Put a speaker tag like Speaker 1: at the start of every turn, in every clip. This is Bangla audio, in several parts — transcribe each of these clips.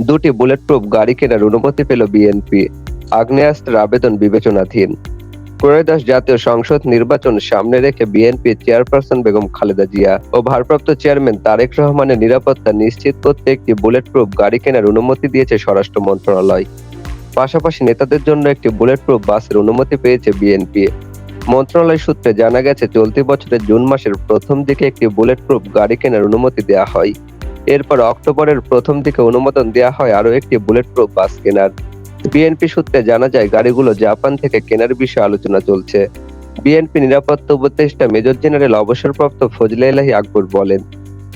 Speaker 1: দুটি বুলেট প্রুফ গাড়ি কেনার অনুমতি পেল বিএনপি আগ্নেয়াস্ত্রের আবেদন বিবেচনাধীন। ত্রয়োদশ জাতীয় সংসদ নির্বাচন সামনে রেখে বিএনপি চেয়ারপারসন বেগম খালেদা জিয়া ও ভারপ্রাপ্ত চেয়ারম্যান তারেক রহমানের নিরাপত্তা নিশ্চিত করতে একটি বুলেট প্রুফ গাড়ি কেনার অনুমতি দিয়েছে স্বরাষ্ট্র মন্ত্রণালয়। পাশাপাশি নেতাদের জন্য একটি বুলেট প্রুফ বাসের অনুমতি পেয়েছে বিএনপি মন্ত্রণালয় সূত্রে জানা গেছে, চলতি বছরের জুন মাসের প্রথম দিকে একটি বুলেট প্রুফ গাড়ি কেনার অনুমতি দেওয়া হয়। এরপর অক্টোবরের প্রথম দিকে অনুমোদন দেওয়া হয় আরও একটি বুলেট প্রুফ বাস কেনার। বিএনপি সূত্রে জানা যায়, গাড়িগুলো জাপান থেকে কেনার বিষয়ে আলোচনা চলছে। বিএনপি নিরাপত্তা উপদেষ্টা মেজর জেনারেল অবসরপ্রাপ্ত ফজলে ইলাহি আকবর বলেন,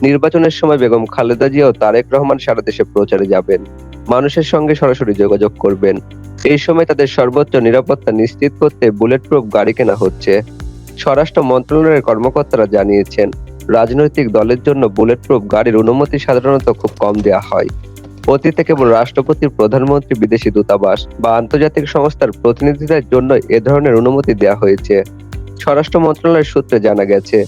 Speaker 1: নির্বাচনের সময় বেগম খালেদা জিয়া ও তারেক রহমান সারা দেশে প্রচারে যাবেন। মানুষের সঙ্গে সরাসরি যোগাযোগ করবেন। এই সময় তাদের সর্বোচ্চ নিরাপত্তা নিশ্চিত করতে বুলেট প্রুফ গাড়ি কেনা হচ্ছে। স্বরাষ্ট্র মন্ত্রণালয়ের কর্মকর্তারা জানিয়েছেন রাজনৈতিক দলের জন্য বুলেট প্রুফ গাড়ির অনুমতি সাধারণত খুব কম দেওয়া হয়। অতীতে কেবল রাষ্ট্রপতির প্রধানমন্ত্রী, বিদেশি দূতাবাস বা আন্তর্জাতিক সংস্থার প্রতিনিধিদের জন্য এ ধরনের অনুমতি দেওয়া হয়েছে। স্বরাষ্ট্র মন্ত্রণালয়ের সূত্রে জানা গেছে,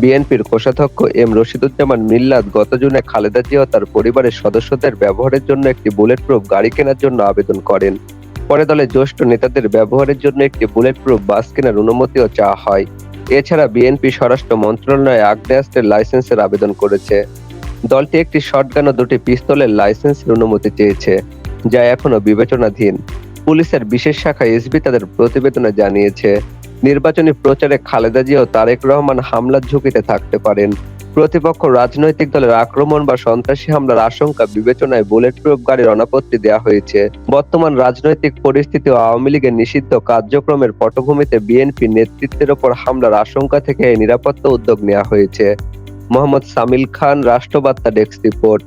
Speaker 1: বিএনপির কোষাধ্যক্ষ এম রশিদুজ্জামান মিল্লাত গত জুনে খালেদা জিয়া তার পরিবারের সদস্যদের ব্যবহারের জন্য একটি বুলেট প্রুফ গাড়ি কেনার জন্য আবেদন করেন। পরে দলের জ্যেষ্ঠ নেতাদের ব্যবহারের জন্য একটি বুলেট প্রুফ বাস কেনার অনুমতিও চাওয়া হয়। এছাড়া বিএনপি স্বরাষ্ট্র মন্ত্রণালয়ে আগ্নেয়াস্ত্রের লাইসেন্সের আবেদন করেছে। দলটি একটি শটগান ও দুটি পিস্তলের লাইসেন্সের অনুমতি চেয়েছে, যা এখনও বিবেচনাধীন। পুলিশের বিশেষ শাখা এসবি তাদের প্রতিবেদনে জানিয়েছে, নির্বাচনী প্রচারে খালেদা জিয়া ও তারেক রহমান হামলার ঝুঁকিতে থাকতে পারেন। প্রতিপক্ষ রাজনৈতিক দলের আক্রমণ বা সন্ত্রাসী হামলার আশঙ্কা বিবেচনায় বুলেট প্রুফ গাড়ির অনাপত্তি দেওয়া হয়েছে। বর্তমান রাজনৈতিক পরিস্থিতি ও আওয়ামী লীগের নিষিদ্ধ কার্যক্রমের পটভূমিতে বিএনপি নেতৃত্বের ওপর হামলার আশঙ্কা থেকে এই নিরাপত্তা উদ্যোগ নেওয়া হয়েছে। মোহাম্মদ সামিল খান, রাষ্ট্রবার্তা ডেস্ক রিপোর্ট।